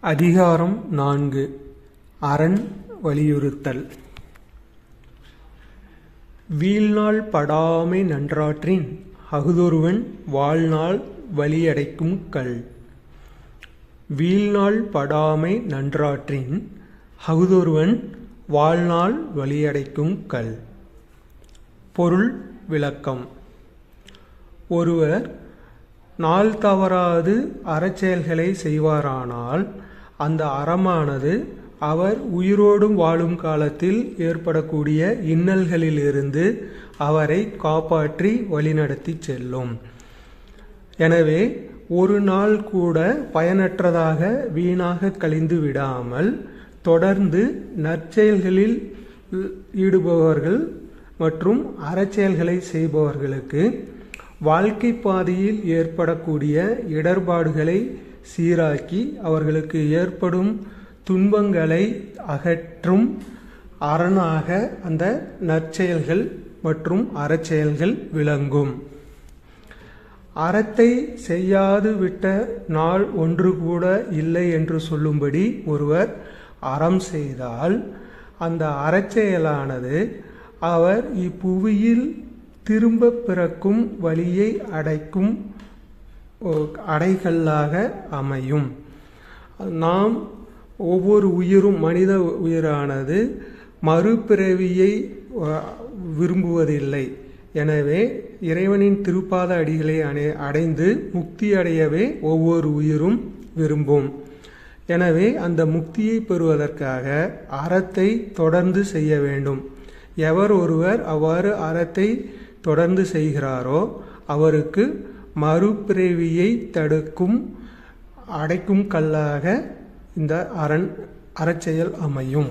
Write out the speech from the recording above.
அதிகாரம் நான்கு. அரண் வலியுறுத்தல். வீழ்நாள் படாமை நன்றாற்றின் அகுதொருவன் வாழ்நாள் வலியடைக்கும் கல். வீழ்நாள் படாமை நன்றாற்றின் அகுதொருவன் வாழ்நாள் வலியடைக்கும் கல். பொருள் விளக்கம். ஒருவர் நாள் தவறாது அறச்செயல்களை செய்வாரானால் அந்த அறமானது அவர் உயிரோடும் வாழும் காலத்தில் ஏற்படக்கூடிய இன்னல்களிலிருந்து அவரை காப்பாற்றி வழிநடத்தி செல்லும். எனவே ஒரு நாள் கூட பயனற்றதாக வீணாக கழிந்து விடாமல் தொடர்ந்து நற்செயல்களில் ஈடுபவர்கள் மற்றும் அறச்செயல்களை செய்பவர்களுக்கு வாழ்க்கை பாதையில் ஏற்படக்கூடிய இடர்பாடுகளை சீராக்கி அவர்களுக்கு ஏற்படும் துன்பங்களை அகற்றும் அரணாக அந்த நற்செயல்கள் மற்றும் அறச்செயல்கள் விளங்கும். அறத்தை செய்யாது விட்ட நாள் ஒன்று கூட இல்லை என்று சொல்லும்படி ஒருவர் அறம் செய்தால் அந்த அறச்செயலானது அவர் இப்புவியில் திரும்ப பிறக்கும் வழியை அடைக்கும் அடைகல்லாக அமையும். நாம் ஒவ்வொரு உயிரும் மனித உயிரானது மறுபிறவியை விரும்புவதில்லை. எனவே இறைவனின் திருப்பாத அடிகளை அடை அடைந்து முக்தி அடையவே ஒவ்வொரு உயிரும் விரும்பும். எனவே அந்த முக்தியை பெறுவதற்காக அறத்தை தொடர்ந்து செய்ய வேண்டும். எவர் ஒருவர் அவ்வாறு அறத்தை தொடர்ந்து செய்கிறாரோ அவருக்கு மறுபிறவியை தடுக்கும் அடைக்கும் கல்லாக இந்த அரண் அறச்செயல் அமையும்.